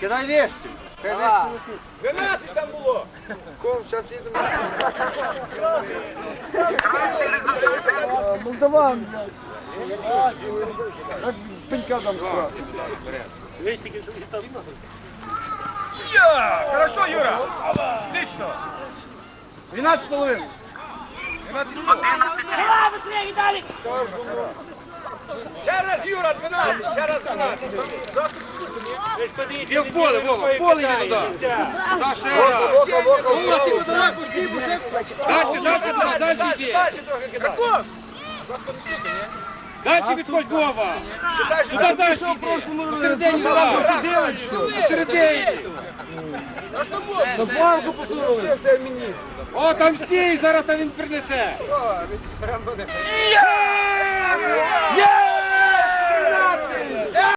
Кидай вещи. 12 там було. Ком, сейчас їдемо. Молдаван. Як пенька дам сразу. Хорошо, Юра. Отлично. 12 половин. 12 було. Ще раз, Юра, 12. Ще раз 12. Іди в поле, Вова, в поле йди туди. Та ще раз. Вока, вока, Вова, ти вока. збій, бо ще... Дальше, дальше, дальше, дальше йди. Дальше трохи кидай. Дальше відходь, Вова. Туди дальше йди. Посередині туди. Посередині. На банку посунули. О, там стій, зараз там він принесе. Є!